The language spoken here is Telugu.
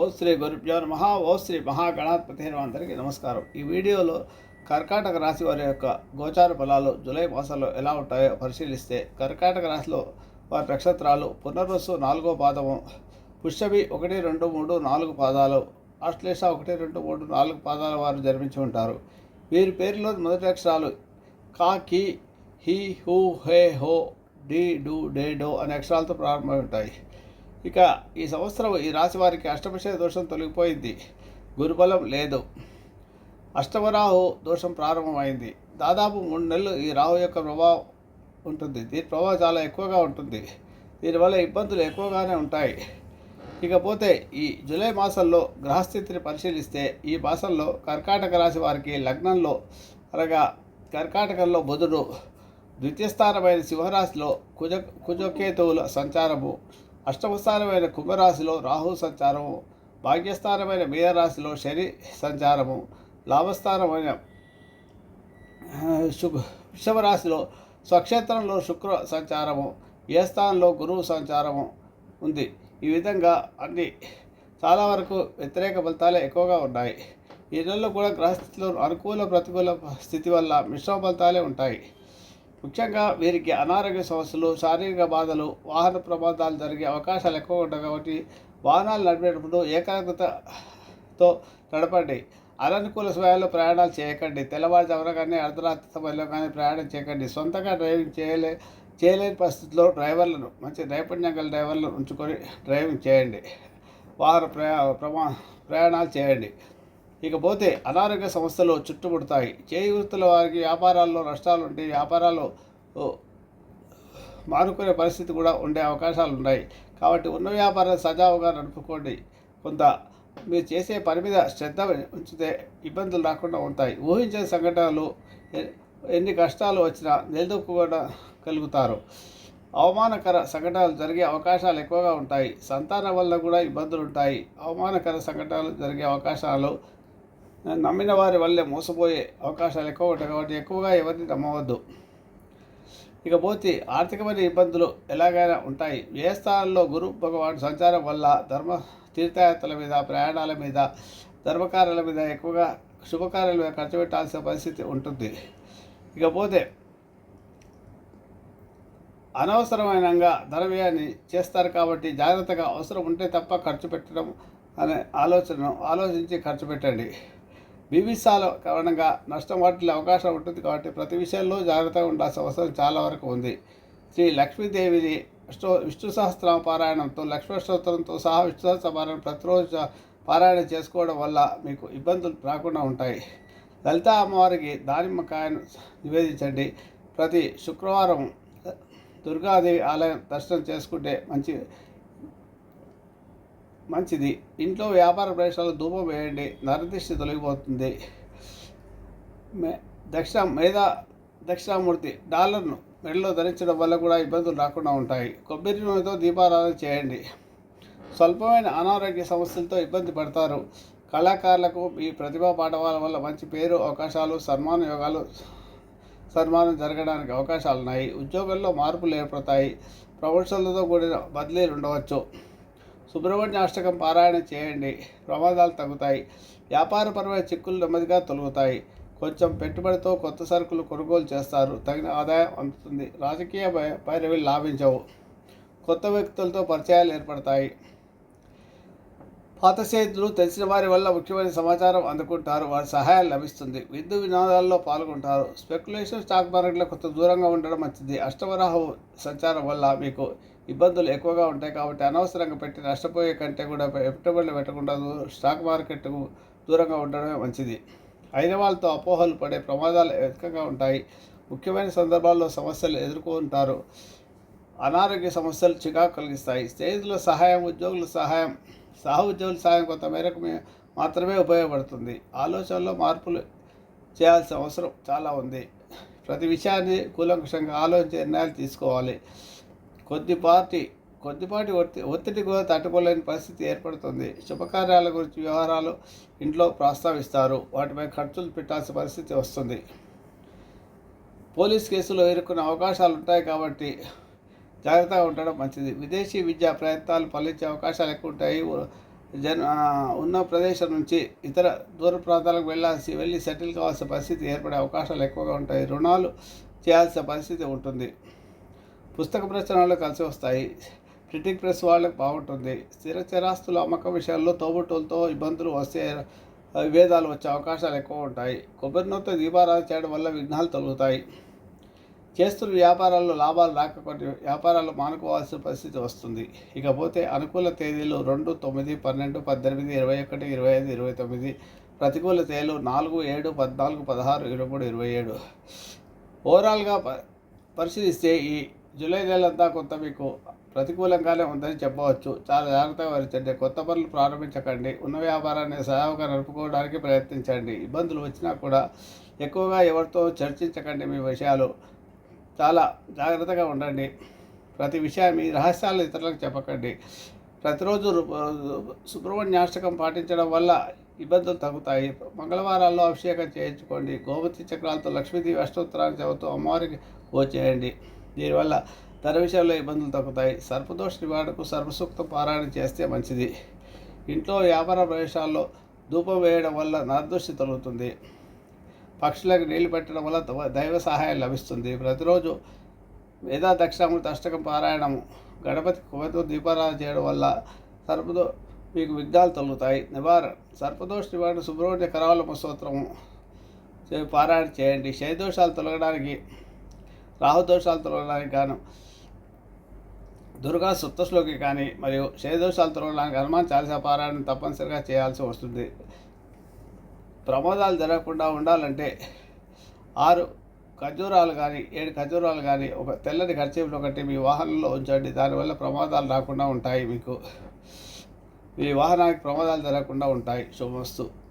ఓ శ్రీ గురుభ్యో నమ. ఓ శ్రీ మహాగణాధిపతి అందరికీ నమస్కారం. ఈ వీడియోలో కర్కాటక రాశి వారి యొక్క గోచార ఫలాలు జూలై మాసంలో ఎలా ఉంటాయో పరిశీలిస్తే కర్కాటక రాశిలో వారి నక్షత్రాలు పునర్వసు నాలుగో పాదము పుష్యమి ఒకటి రెండు మూడు నాలుగు పాదాలు ఆశ్లేష ఒకటి రెండు మూడు నాలుగు పాదాల వారు జన్మించి ఉంటారు. వీరి పేరులో మొదటి అక్షరాలు కా కి హీ హూ హే హో డి డు డే డో అనే అక్షరాలతో ప్రారంభమై ఉంటాయి. ఇక ఈ సంవత్సరం ఈ రాశి వారికి అష్టమశయ దోషం తొలగిపోయింది. గురుబలం లేదు. అష్టమరాహు దోషం ప్రారంభమైంది. దాదాపు మూడు నెలలు ఈ రాహు యొక్క ప్రభావం ఉంటుంది. దీని ప్రభావం చాలా ఎక్కువగా ఉంటుంది. దీనివల్ల ఇబ్బందులు ఎక్కువగానే ఉంటాయి. ఇకపోతే ఈ జూలై మాసంలో గ్రహస్థితిని పరిశీలిస్తే ఈ మాసంలో కర్కాటక రాశి వారికి లగ్నంలో అనగా కర్కాటకంలో బుధుడు ద్వితీయ స్థానమైన సింహరాశిలో కుజ కుజకేతువుల సంచారము అష్టమస్థానమైన కుంభరాశిలో రాహు సంచారము భాగ్యస్థానమైన మీనరాశిలో శని సంచారము లాభస్థానమైన ఆ, శుభ రాశిలో స్వక్షేత్రంలో శుక్ర సంచారము ఏ స్థానంలో గురువు సంచారము ఉంది. ఈ విధంగా అన్ని చాలా వరకు వ్యతిరేక ఫలితాలే ఎక్కువగా ఉన్నాయి. ఈ నెలలో కూడా గ్రహస్థితిలో అనుకూల ప్రతికూల స్థితి వల్ల మిశ్రమ ఫలితాలే ఉంటాయి. ముఖ్యంగా వీరికి అనారోగ్య సమస్యలు శారీరక బాధలు వాహన ప్రమాదాలు జరిగే అవకాశాలు ఎక్కువ ఉంటాయి కాబట్టి వాహనాలు నడిపేటప్పుడు ఏకాగ్రతతో నడపండి. అననుకూల సమయాల్లో ప్రయాణాలు చేయకండి. తెల్లవారుజామున కానీ అర్ధరాత్రి సమయంలో కానీ ప్రయాణం చేయకండి. సొంతంగా డ్రైవింగ్ చేయలే చేయలేని పరిస్థితుల్లో డ్రైవర్లను మంచి నైపుణ్యం గల డ్రైవర్లను ఉంచుకొని డ్రైవింగ్ చేయండి. వాహన ప్రయా ప్రమా ప్రయాణాలు చేయండి. ఇకపోతే అనారోగ్య సమస్యలు చుట్టుముడతాయి. చేయి వృత్తుల వారికి వ్యాపారాల్లో నష్టాలు ఉంటే వ్యాపారాలు మారుకునే మానుకునే పరిస్థితి కూడా ఉండే అవకాశాలు ఉన్నాయి కాబట్టి ఉన్న వ్యాపారం సజావుగా నడుపుకోండి. కొంత మీరు చేసే పని మీద శ్రద్ధ ఉంచితే ఇబ్బందులు రాకుండా ఉంటాయి. ఊహించని సంఘటనలు ఎన్ని కష్టాలు వచ్చినా నిలదొక్కుకుండా కలుగుతారు. అవమానకర సంఘటనలు జరిగే అవకాశాలు ఎక్కువగా ఉంటాయి. సంతానం వల్ల కూడా ఇబ్బందులు ఉంటాయి అవమానకర సంఘటనలు జరిగే అవకాశాలు నమ్మిన వారి వల్లే మోసపోయే అవకాశాలు ఎక్కువ ఉంటాయి కాబట్టి ఎక్కువగా ఎవరిని నమ్మవద్దు. ఇకపోతే ఆర్థికమైన ఇబ్బందులు ఎలాగైనా ఉంటాయి. ఏ స్థానంలో గురు భగవాన్ సంచారం వల్ల ధర్మ తీర్థయాత్రల మీద ప్రయాణాల మీద ధర్మకార్యాల మీద ఎక్కువగా శుభకార్యాల మీద ఖర్చు పెట్టాల్సిన పరిస్థితి ఉంటుంది. ఇకపోతే అనవసరమైనగా ధన వ్యయాన్ని చేస్తారు కాబట్టి జాగ్రత్తగా అవసరం ఉంటే తప్ప ఖర్చు పెట్టడం అనే ఆలోచనను ఆలోచించి ఖర్చు పెట్టండి. వివిసాల కారణంగా నష్టం వాటిల్లే అవకాశం ఉంటుంది కాబట్టి ప్రతి విషయంలో జాగ్రత్తగా ఉండాల్సిన అవసరం చాలా వరకు ఉంది. శ్రీ లక్ష్మీదేవిని విష్ణు విష్ణు సహస్ర పారాయణంతో లక్ష్మీ స్తోత్రంతో సహా విష్ణు సహస్ర పారాయణం ప్రతిరోజు పారాయణ చేసుకోవడం వల్ల మీకు ఇబ్బందులు రాకుండా ఉంటాయి. లలిత అమ్మవారికి దానిమ్మకాయను నివేదించండి. ప్రతి శుక్రవారం దుర్గాదేవి ఆలయం దర్శనం చేసుకుంటే మంచి మంచిది. ఇంట్లో వ్యాపార ప్రదేశాలు ధూపం వేయండి. నరదిష్టి తొలగిపోతుంది. మే- దక్షిణ మేధ దక్షిణామూర్తి డాలర్ను మెడలో ధరించడం వల్ల కూడా ఇబ్బందులు రాకుండా ఉంటాయి. కొబ్బరి నూనెతో దీపారాధన చేయండి. స్వల్పమైన అనారోగ్య సమస్యలతో ఇబ్బంది పడతారు. కళాకారులకు ఈ ప్రతిభా పాఠవాల వల్ల మంచి పేరు అవకాశాలు సన్మాన యోగాలు సన్మానం జరగడానికి అవకాశాలు ఉన్నాయి ఉద్యోగంలో మార్పులు ఏర్పడతాయి. ప్రమోషన్లతో కూడిన బదిలీలు ఉండవచ్చు. సుబ్రహ్మణ్య అష్టకం పారాయణ చేయండి. ప్రమాదాలు తగ్గుతాయి. వ్యాపారపరమైన చిక్కులు నెమ్మదిగా తొలగుతాయి. కొంచెం పెట్టుబడితో కొత్త సరుకులు కొనుగోలు చేస్తారు. తగిన ఆదాయం అందుతుంది. రాజకీయ పై- లాభించవు. కొత్త వ్యక్తులతో పరిచయాలు ఏర్పడతాయి. పాత స్నేహితులు తెలిసిన వారి వల్ల ముఖ్యమైన సమాచారం అందుకుంటారు. వారి సహాయం లభిస్తుంది. విందు వినోదాల్లో పాల్గొంటారు. స్పెక్యులేషన్ స్టాక్ మార్కెట్లో కొంత దూరంగా ఉండడం మంచిది. అష్టమరాహు సంచారం వల్ల మీకు ఇబ్బందులు ఎక్కువగా ఉంటాయి కాబట్టి అనవసరంగా పెట్టి నష్టపోయే కంటే కూడా పెట్టుబడులు పెట్టకుండా స్టాక్ మార్కెట్కు దూరంగా ఉండడమే మంచిది. అయిన వాళ్ళతో అపోహలు పడే ప్రమాదాలు ఎక్కువగా ఉంటాయి. ముఖ్యమైన సందర్భాల్లో సమస్యలు ఎదుర్కొంటారు. అనారోగ్య సమస్యలు చికాకు కలిగిస్తాయి. స్నేహితుల సహాయం ఉద్యోగుల సహాయం సహ ఉద్యోగుల సహాయం కొంత మేరకు మాత్రమే ఉపయోగపడుతుంది. ఆలోచనలో మార్పులు చేయాల్సిన అవసరం చాలా ఉంది. ప్రతి విషయాన్ని కూలంకుషంగా ఆలోచించి నిర్ణయాలు తీసుకోవాలి. కొద్దిపాటి కొద్దిపాటి ఒత్తి ఒత్తిడి కూడా తట్టుకోలేని పరిస్థితి ఏర్పడుతుంది. శుభకార్యాల గురించి వ్యవహారాలు ఇంట్లో ప్రస్తావిస్తారు. వాటిపై ఖర్చులు పెట్టాల్సిన పరిస్థితి వస్తుంది. పోలీస్ కేసులో ఎదుర్కొనే అవకాశాలు ఉంటాయి కాబట్టి జాగ్రత్తగా ఉండడం మంచిది. విదేశీ విద్యా ప్రయత్నాలు ఫలించే అవకాశాలు ఎక్కువ ఉంటాయి. జన ఉన్న ప్రదేశం నుంచి ఇతర దూర ప్రాంతాలకు వెళ్ళాల్సి వెళ్ళి సెటిల్ కావాల్సిన పరిస్థితి ఏర్పడే అవకాశాలు ఎక్కువగా ఉంటాయి. రుణాలు చేయాల్సిన పరిస్థితి ఉంటుంది. పుస్తక ప్రచురణలు కలిసి వస్తాయి. ప్రింటింగ్ ప్రెస్ వాళ్ళకి బాగుంటుంది. స్థిర చిరాస్తుల అమ్మకం విషయాల్లో తోబుట్టులతో ఇబ్బందులు వస్తే విభేదాలు వచ్చే అవకాశాలు ఎక్కువ ఉంటాయి. కొబ్బరి నూనెతో దీపారాధన చేయడం వల్ల విఘ్నాలు తొలుగుతాయి. చేస్తున్న వ్యాపారాల్లో లాభాలు రాక కొన్ని వ్యాపారాలు మానుకోవాల్సిన పరిస్థితి వస్తుంది. ఇకపోతే అనుకూల తేదీలు రెండు తొమ్మిది పన్నెండు పద్దెనిమిది ఇరవై ఒకటి ఇరవై ఐదు ఇరవై తొమ్మిది. ప్రతికూల తేదీలు నాలుగు ఏడు పద్నాలుగు పదహారు ఇరవై మూడు ఇరవై ఏడు. ఓవరాల్గా ప పరిశీలిస్తే ఈ జూలై నెలంతా కొంత మీకు ప్రతికూలంగానే ఉందని చెప్పవచ్చు. చాలా జాగ్రత్తగా వహించండి కొత్త పనులు ప్రారంభించకండి. ఉన్న వ్యాపారాన్ని సజావుగా నడుపుకోవడానికి ప్రయత్నించండి. ఇబ్బందులు వచ్చినా కూడా ఎక్కువగా ఎవరితో చర్చించకండి మీ విషయాలు. చాలా జాగ్రత్తగా ఉండండి. ప్రతి విషయం మీ రహస్యాలు ఇతరులకు చెప్పకండి. ప్రతిరోజు రు- సుబ్రహ్మణ్యాష్టకం పాటించడం వల్ల ఇబ్బందులు తగ్గుతాయి. మంగళవారాల్లో అభిషేకం చేయించుకోండి. గోమతి చక్రాలతో లక్ష్మీదేవి అష్టోత్తరాన్ని చదువుతూ అమ్మవారికి చేయండి. దీనివల్ల ధర విషయంలో ఇబ్బందులు తగ్గుతాయి సర్పదోష నివారణకు సర్వసూక్త పారాయణ చేస్తే మంచిది. ఇంట్లో వ్యాపార ప్రవేశాల్లో ధూపం వేయడం వల్ల నరదృష్టి తొలుగుతుంది. పక్షులకు నీళ్ళు పెట్టడం వల్ల దవ- దైవ సహాయం లభిస్తుంది. ప్రతిరోజు వేదా దక్షిణామూర్తి అష్టకం పారాయణము గణపతి కుమతో దీపారాధన చేయడం వల్ల సర్పదో మీకు విఘ్నాలు తొలుగుతాయి. నివారణ సర్పదోష నివారణ సుబ్రహ్మణ్య కరావలమ స్తోత్రము పారాయణ చేయండి. శైదోషాలు తొలగడానికి రాహుదోషాలు తొలగడానికి కారణం. దుర్గా సుత్తశ్లోకి కానీ మరియు శైదోషాలు తొలగడానికి హనుమాన్ చాలీసా పారాయణం తప్పనిసరిగా చేయాల్సి వస్తుంది. ప్రమాదాలు జరగకుండా ఉండాలంటే ఆరు ఖర్జూరాలు కానీ ఏడు ఖర్జూరాలు కానీ ఒక తెల్లని ఖర్చీపులు ఒకటి మీ వాహనంలో ఉంచండి. దానివల్ల ప్రమాదాలు రాకుండా ఉంటాయి మీకు. మీ వాహనానికి ప్రమాదాలు జరగకుండా ఉంటాయి. శుభమస్తు.